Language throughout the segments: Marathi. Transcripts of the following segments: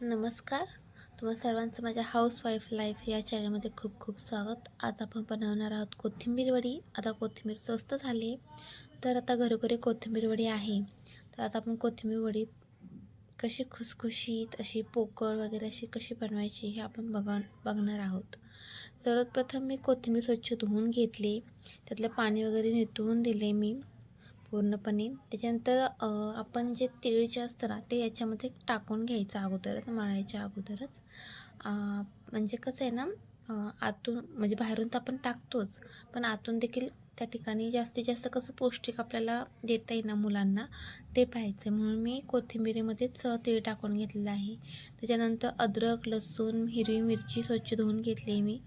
नमस्कार. तुम्हा सर्वांचं माझ्या हाऊस वाईफ लाईफ या चॅनलमध्ये खूप खूप स्वागत. आज आपण बनवणार आहोत कोथिंबीर वडी. आता कोथिंबीर स्वस्त झाली तर आता घरोघरी कोथिंबीर वडी आहे. तर आता आपण कोथिंबीर वडी कशी खुसखुशीत अशी पोकळ वगैरे अशी कशी बनवायची हे आपण बघ बघणार आहोत. सर्वप्रथम मी कोथिंबीर स्वच्छ धुवून घेतली. त्यातलं पाणी वगैरे नितळून दिले मी. पूर्णपणे. त्याच्यानंतर आपण जे तीळ जे असतं ना ते याच्यामध्ये टाकून घ्यायचं अगोदरच मळायच्या अगोदरच. म्हणजे कसं आहे ना आतून म्हणजे बाहेरून तर आपण टाकतोच पण आतून देखील त्या ठिकाणी जास्तीत जास्त कसं पौष्टिक आपल्याला देता येईल ना मुलांना ते पाहायचं म्हणून मी कोथिंबिरीमध्येच तीळ टाकून घेतलेलं आहे. त्याच्यानंतर अद्रक लसूण हिरवी मिरची स्वच्छ धुवून घेतली मी.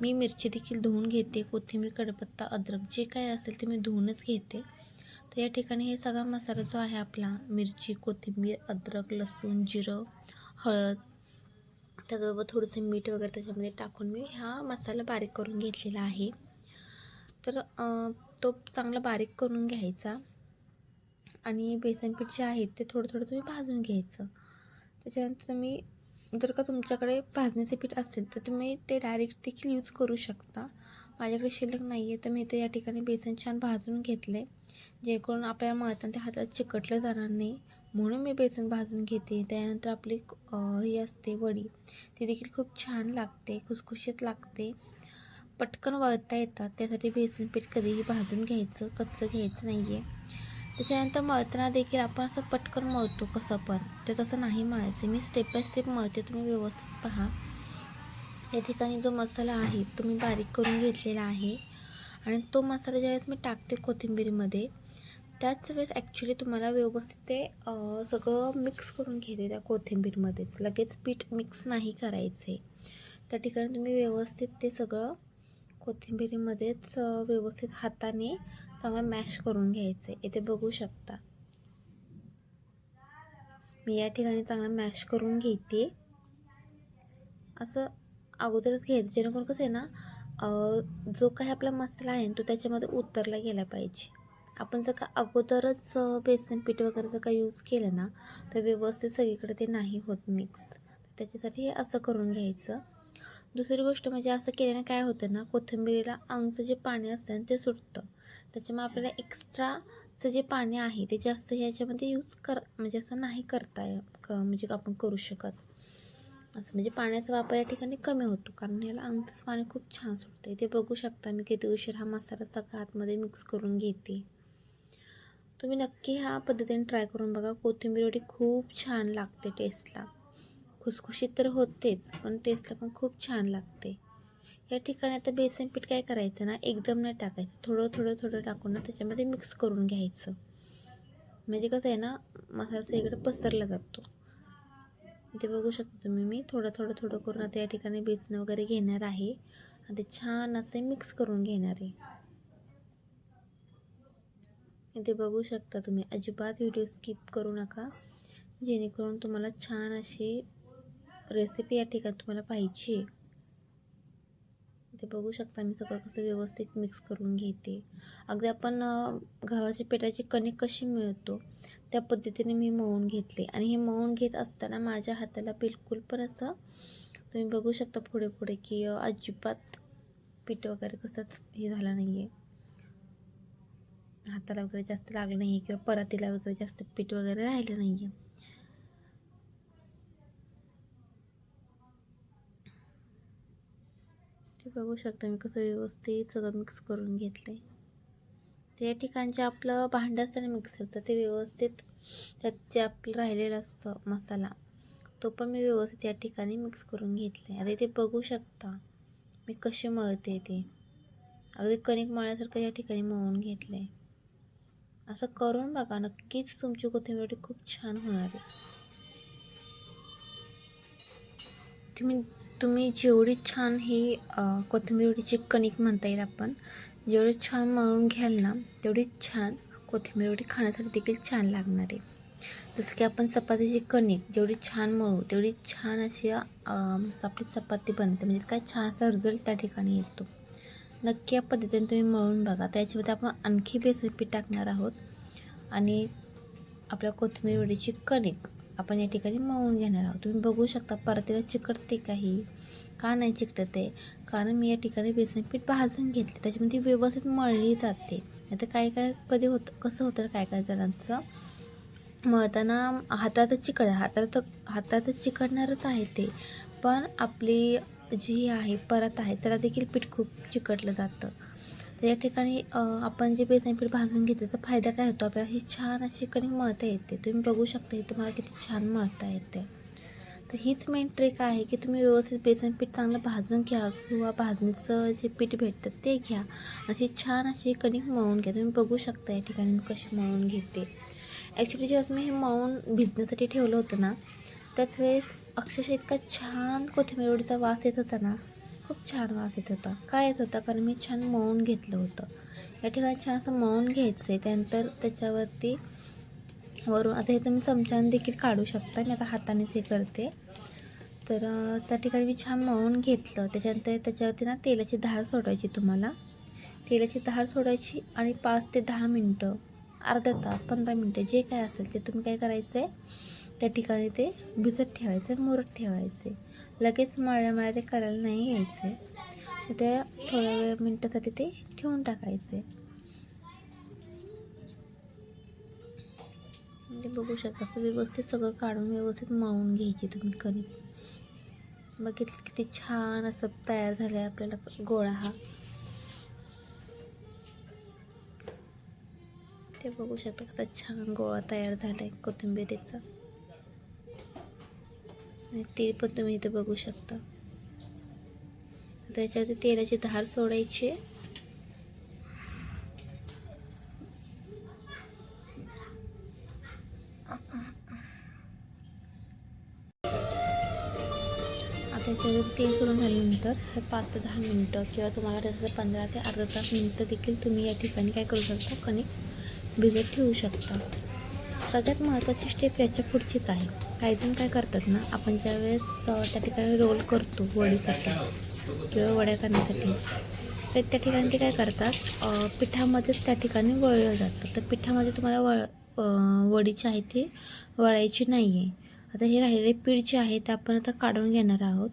मी मिरची देखील धुवून घेते कोथिंबीर कडपत्ता अद्रक जे काय असेल ते मी धुवूनच घेते. तर या ठिकाणी हे सगळा मसाला जो आहे आपला मिरची कोथिंबीर अद्रक लसूण जिरं हळद त्याचबरोबर थोडंसं मीठ वगैरे त्याच्यामध्ये टाकून मी हा मसाला बारीक करून घेतलेला आहे. तर तो चांगला बारीक करून घ्यायचा. आणि बेसन पीठ जे आहे ते थोडं थोडं तुम्ही भाजून घ्यायचं. त्याच्यानंतर तुम्ही जर का तुमच्याकडे भाजण्याचे पीठ असेल तर तुम्ही ते डायरेक्ट देखील यूज करू शकता. माझ्याकडे शिल्लक नाही आहे तर मी इथे या ठिकाणी बेसन छान भाजून घेतले. जेणेकरून आपल्याला मळताना त्या हातात चिकटलं जाणार नाही. म्हणून मी बेसन भाजून घेते. त्यानंतर आपली ही असते वडी. ती देखील खूप छान लागते खुसखुशीत लागते. पटकन वळता येतात. त्यासाठी बेसन पीठ कधीही भाजून घ्यायचं कच्चं घ्यायचं नाही आहे त्याच्यानंतर मळताना देखील आपण असं पटकन मळतो कसं पण. ते तसं नाही मळायचं. मी स्टेप बाय स्टेप मळते. तुम्ही व्यवस्थित पहा. या ठिकाणी जो मसाला आहे तो मी बारीक करून घेतलेला आहे. आणि तो मसाला ज्यावेळेस मी टाकते कोथिंबीरीमध्ये त्याच वेळेस ॲक्च्युली तुम्हाला व्यवस्थित ते सगळं मिक्स करून घेते त्या कोथिंबीरमध्येच. लगेच पीठ मिक्स नाही करायचे. त्या ठिकाणी तुम्ही व्यवस्थित ते सगळं कोथिंबीरीमध्येच व्यवस्थित हाताने चांगलं मॅश करून घ्यायचे. इथे बघू शकता. मी या ठिकाणी चांगलं मॅश करून घेते. असं अगोदरच घ्यायचं. जेणेकरून कसं आहे ना जो काही आपला मसाला आहे तो त्याच्यामध्ये उतरला गेला पाहिजे. आपण जर का अगोदरच बेसन पीठ वगैरे जर का यूज केलं ना तर व्यवस्थित सगळीकडे ते नाही होत मिक्स त्याच्यासाठी हे असं करून घ्यायचं. दुसरी गोष्ट म्हणजे असं केल्याने काय होतं ना कोथिंबीरीला अंगचं जे पाणी असतं ते सुटतं. त्याच्यामुळे आपल्याला एक्स्ट्राचं जे पाणी आहे ते जास्त ह्याच्यामध्ये यूज कर म्हणजे असं नाही करता म्हणजे आपण करू शकत. असं म्हणजे पाण्याचा वापर या ठिकाणी कमी होतो. कारण याला अंगचं पाणी खूप छान सुटतं इथे बघू शकता मी किती उशीर हा मसाला सगळा आतमध्ये मिक्स करून घेते. तुम्ही नक्की ह्या पद्धतीने ट्राय करून बघा. कोथिंबीर वडी खूप छान लागते टेस्टला खुसखुशीत तर होतेच पण टेस्टला पण खूप छान लागते. या ठिकाणी आता बेसन पीठ काय करायचं ना एकदम नाही टाकायचं. थोडं थोडं थोडं टाकून ना त्याच्यामध्ये मिक्स करून घ्यायचं. म्हणजे कसं आहे ना मसाला सगळीकडे पसरला जातो. इथे बघू शकता तुम्ही मी थोडं थोडं थोडं करून आता या ठिकाणी बेसन वगैरे घेणार आहे. आणि ते छान असे मिक्स करून घेणार आहे. इथे बघू शकता तुम्ही अजिबात व्हिडिओ स्किप करू नका. जेणेकरून तुम्हाला छान अशी रेसिपी या ठिकाणी तुम्हाला पाहिजे. आहे ते बघू शकता मी सगळं कसं व्यवस्थित मिक्स करून घेते. अगदी आपण गव्हाच्या पिठाची कणिक कशी मिळतो त्या पद्धतीने मी मळून घेतले. आणि हे मळून घेत असताना माझ्या हाताला बिलकुल पण असं तुम्ही बघू शकता पुढे पुढे की अजिबात पीठ वगैरे कसंच हे झालं नाही आहे हाताला वगैरे जास्त लागलं नाही आहे किंवा परातीला वगैरे जास्त पीठ वगैरे राहिलं नाही आहे ते बघू शकता मी कसं व्यवस्थित सगळं मिक्स करून घेतलं आहे त्या ठिकाणचे आपलं भांडं असतं ना मिक्सरचं ते व्यवस्थित त्यात जे आपलं राहिलेलं असतं मसाला तो पण मी व्यवस्थित या ठिकाणी मिक्स करून घेतलं आहे आता इथे बघू शकता मी कसे मळते ते. अगदी कणिक मळण्यासारखं या ठिकाणी मळून घेतलं आहे असं करून बघा नक्कीच तुमची कोथिंबीर खूप छान होणार आहे. तुम्ही तुम्ही जेवढी छान ही कोथिंबीरवडीची कणिक म्हणता येईल आपण जेवढी छान मळून घ्याल ना तेवढी छान कोथिंबीरवडी खाण्यासाठी देखील छान लागणार आहे. जसं की आपण चपातीची कणिक जेवढी छान मळू तेवढी छान अशी आपली चपाती बनते. म्हणजे काय छान असा रिझल्ट त्या ठिकाणी येतो. नक्की या पद्धतीने तुम्ही मळून बघा. त्याच्यामध्ये आपण आणखी बेसन पीठ टाकणार आहोत. आणि आपल्या कोथिंबीर वडीची कणिक आपण या ठिकाणी मळून घेणार आहोत. तुम्ही बघू शकता परतीला चिकटते काही. का नाही चिकटत आहे? कारण मी या ठिकाणी बेसन पीठ भाजून घेतले. त्याच्यामध्ये व्यवस्थित मळली जाते. आता काय काय कधी होतं कसं होतं काय काय जणांचं? मळताना हातात चिकट हातात तर हातात चिकटणारच आहे ते. पण आपली जी आहे परत आहे त्याला देखील पीठ खूप चिकटलं जातं. तर या ठिकाणी आपण जे बेसन पीठ भाजून घेतो त्याचा फायदा काय होतो? आपल्याला ही छान अशी कणिक मळता येते. तुम्ही बघू शकता इथे मला किती छान मळता येते. तर हीच मेन ट्रिक आहे की तुम्ही व्यवस्थित बेसन पीठ चांगलं भाजून घ्या किंवा भाजणीचं जे पीठ भेटतं ते घ्या. अशी छान अशी कणिक मळून घ्या. तुम्ही बघू शकता या ठिकाणी मी कशी मळून घेते. ॲक्च्युली जेव्हा मी हे मळून भिजण्यासाठी ठेवलं होतं ना त्याच वेळेस अक्षरशः इतका छान कोथिंबीर वडीचा वास येत होता ना खूप छान वास येत होता. काय येत होता? कारण मी छान मळून घेतलं होतं. या ठिकाणी छान असं मळून घ्यायचं आहे त्यानंतर त्याच्यावरती वरून आता हे तुम्ही चमच्यानं देखील काढू शकता. मी आता हातानेच हे करते. तर त्या ठिकाणी मी छान मळून घेतलं. त्याच्यानंतर त्याच्यावरती ना तेलाची धार सोडायची तुम्हाला. तेलाची धार सोडायची आणि पाच ते दहा मिनटं अर्धा तास पंधरा मिनटं जे काय असेल ते तुम्ही काय करायचं आहे त्या ठिकाणी ते भिजत ठेवायचं मुरत ठेवायचे लगेच मळल्या मळ्या ते करायला नाही घ्यायचे तर ते थोड्या वेळ मिनटासाठी ते ठेवून टाकायचे. म्हणजे बघू शकता असं व्यवस्थित सगळं काढून व्यवस्थित मळून घ्यायची तुम्ही कणिक बघितलं किती छान असं तयार झालं आहे आपल्याला गोळा हा. ते बघू शकता कसा छान गोळा तयार झाला आहे कोथिंबिरीचा. आणि तेल पण तुम्ही इथे बघू शकता. त्याच्यावरती तेलाची धार सोडायची. आता याच्यावर तेल सोडून झाल्यानंतर हे पाच ते दहा मिनटं किंवा तुम्हाला त्याचं पंधरा ते अर्धा तास मिनटं देखील तुम्ही या ठिकाणी काय करू शकता? कणिक भिजत ठेवू शकता. सगळ्यात महत्त्वाची स्टेप याच्या पुढचीच आहे. काहीजण काय करतात ना आपण ज्यावेळेस वेळेस त्या ठिकाणी रोल करतो वडीसाठी किंवा वड्या करण्यासाठी तर त्या ठिकाणी ते काय करतात पिठामध्येच त्या ठिकाणी वळलं जातं. तर पिठामध्ये तुम्हाला वळ वडीची आहे ती वळायची नाही आहे आता हे राहिलेले पीठ जे आहे ते आपण आता काढून घेणार आहोत.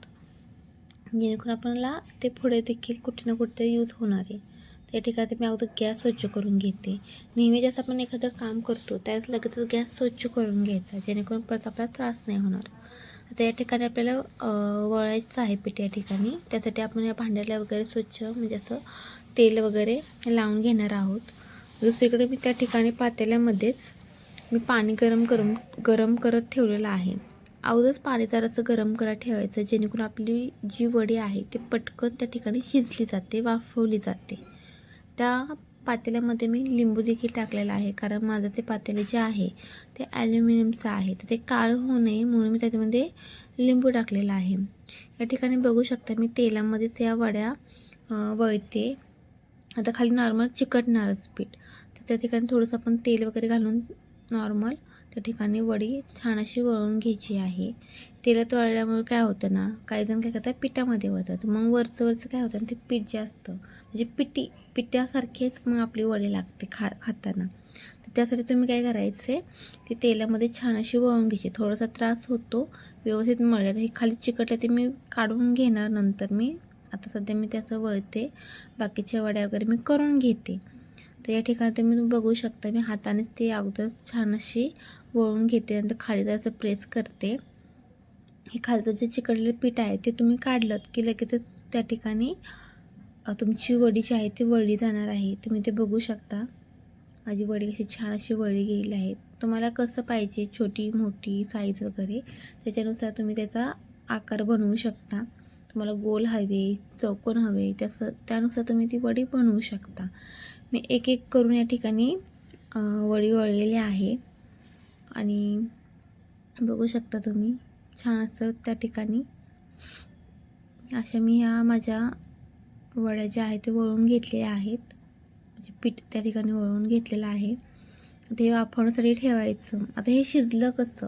जेणेकरून आपल्याला ते पुढे देखील कुठे ना कुठे यूज होणार. आहे त्या ठिकाणी मी अगोदर गॅस स्वच्छ करून घेते. नेहमी जसं आपण एखादं काम करतो त्याच लगेचच गॅस स्वच्छ करून घ्यायचा जेणेकरून परत आपला त्रास नाही होणार. आता या ठिकाणी आपल्याला वळायचं आहे पीठ या ठिकाणी. त्यासाठी आपण या भांड्याला वगैरे स्वच्छ म्हणजे असं तेल वगैरे लावून घेणार आहोत. दुसरीकडे मी त्या ठिकाणी पातेल्यामध्येच मी पाणी गरम करून गरम करत ठेवलेलं आहे. अगोदरच पाणी जरासं गरम करत ठेवायचं जेणेकरून आपली जी वडी आहे ती पटकन त्या ठिकाणी शिजली जाते वाफवली जाते. त्या पातेल्यामध्ये मी लिंबू देखील टाकलेला आहे कारण माझं ते पातेले जे आहे ते ॲल्युमिनियमचं आहे. तर ते काळं होऊ नये म्हणून मी त्याच्यामध्ये लिंबू टाकलेला आहे. या ठिकाणी बघू शकता मी तेलामध्येच या वड्या वळते. आता खाली नॉर्मल चिकटणारच पीठ. तर त्या ठिकाणी थोडंसं आपण तेल वगैरे घालून नॉर्मल त्या ठिकाणी वडी छान अशी वळून घ्यायची आहे. तेलात वळल्यामुळे काय होतं ना काही जण काय करतात पिठामध्ये वळतात. मग वरचं वरचं काय होतं ना ते पीठ जास्त म्हणजे पिठी पिठासारखेच मग आपली वडी लागते खा खाताना. तर त्यासाठी तुम्ही काय करायचं आहे तेलामध्ये छान अशी वळून घ्यायची. थोडासा त्रास होतो व्यवस्थित मळल्या हे खाली चिकटलं ते मी काढून घेणार नंतर मी. आता सध्या मी त्याचं वळते. बाकीच्या वड्या वगैरे मी करून घेते. तर या ठिकाणी तुम्ही बघू शकता मी हातानेच ते अगोदर छान अशी वळून घेते नंतर खाली जरासं प्रेस करते. हे खालचं जे चिकटलेलं पीठ आहे ते तुम्ही काढलं की लगेचच त्या ठिकाणी तुमची वडी जी आहे ती वळली जाणार आहे. तुम्ही ते बघू शकता. माझी वडी कशी छान अशी वळली गेलेली आहे. तुम्हाला कसं पाहिजे छोटी मोठी साईज वगैरे त्याच्यानुसार तुम्ही त्याचा आकार बनवू शकता. तुम्हाला गोल हवे चौकोन हवे त्याचं त्यानुसार तुम्ही ती वडी बनवू शकता. मी एक एक करून या ठिकाणी वडी वळलेली आहे. आणि बघू शकता तुम्ही छान असं त्या ठिकाणी. अशा मी ह्या माझ्या वड्या ज्या आहेत ते वळून घेतलेल्या आहेत. म्हणजे पीठ त्या ठिकाणी वळून घेतलेलं आहे. ते वाफवण्यासाठी ठेवायचं. आता हे शिजलं कसं?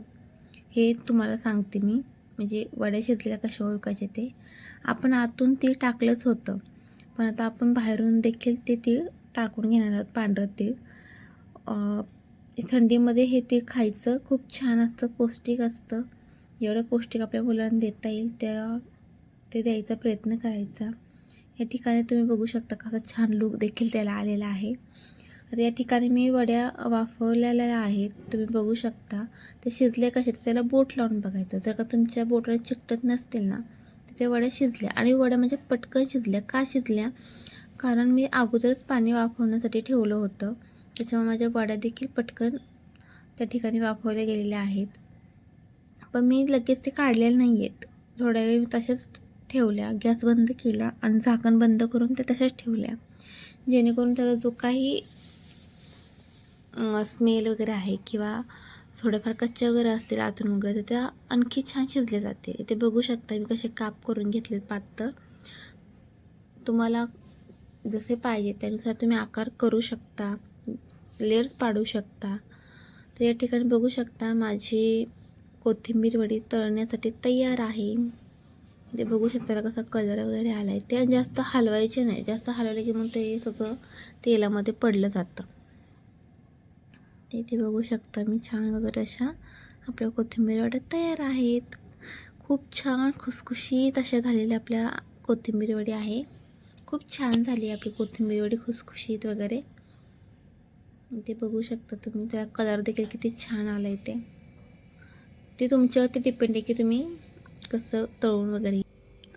हे तुम्हाला सांगते मी. म्हणजे वड्या शिजलेल्या कशा ओळखायचे ते. आपण आतून तीळ टाकलंच होतं. पण आता आपण बाहेरून देखील ते तीळ टाकून घेणार आहोत पांढरं तीळ. थंडीमध्ये हे ते खायचं खूप छान असतं पौष्टिक असतं. एवढं पौष्टिक आपल्या मुलांना देता येईल त्या ते द्यायचा प्रयत्न करायचा. या ठिकाणी तुम्ही बघू शकता कसा छान लूक देखील त्याला आलेला आहे. आता या ठिकाणी मी वड्या वाफवलेल्या आहेत. तुम्ही बघू शकता ते शिजले कसे तर त्याला बोट लावून बघायचं. जर का तुमच्या बोटाला चिकटत नसतील ना तर त्या वड्या शिजल्या. आणि वड्या म्हणजे पटकन शिजल्या. का शिजल्या? कारण मी अगोदरच पाणी वाफवण्यासाठी ठेवलं होतं. त्याच्यामुळे माझ्या वड्या देखील पटकन त्या ठिकाणी वाफवल्या गेलेल्या आहेत. पण मी लगेच ते काढलेले नाही आहेत थोड्या वेळ मी तशाच ठेवल्या गॅस बंद केला आणि झाकण बंद करून ते तशाच ठेवल्या. जेणेकरून त्याचा जो काही स्मेल वगैरे आहे किंवा थोड्याफार कच्च्या वगैरे असतील आतून वगैरे तर त्या आणखी छान शिजले जाते ते बघू शकता मी कसे काप करून घेतले पातळ. तुम्हाला जसे पाहिजे त्यानुसार तुम्ही आकार करू शकता. लेअर्स पाडू शकता. तर या ठिकाणी बघू शकता माझी कोथिंबीर वडी तळण्यासाठी तयार आहे. ते बघू शकता कसा कलर वगैरे आला आहे ते जास्त हलवायचे नाही. जास्त हलवले की मग ते सगळं तेलामध्ये पडलं जातं. इथे बघू शकता मी छान वगैरे अशा आपल्या कोथिंबीर वड्या तयार आहेत. खूप छान खुसखुशीत अशा झालेल्या आपल्या कोथिंबीर वडी आहे. खूप छान झाली आपली कोथिंबीर वडी खुसखुशीत वगैरे. ते बघू शकता तुम्ही. त्याला कलर देखील किती छान आला आहे ते ते तुमच्यावरती डिपेंड आहे की तुम्ही कसं तळून वगैरे.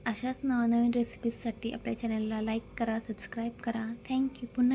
अशाच नवनवीन रेसिपीजसाठी आपल्या चॅनलला लाईक करा सबस्क्राईब करा. थँक्यू पुन्हा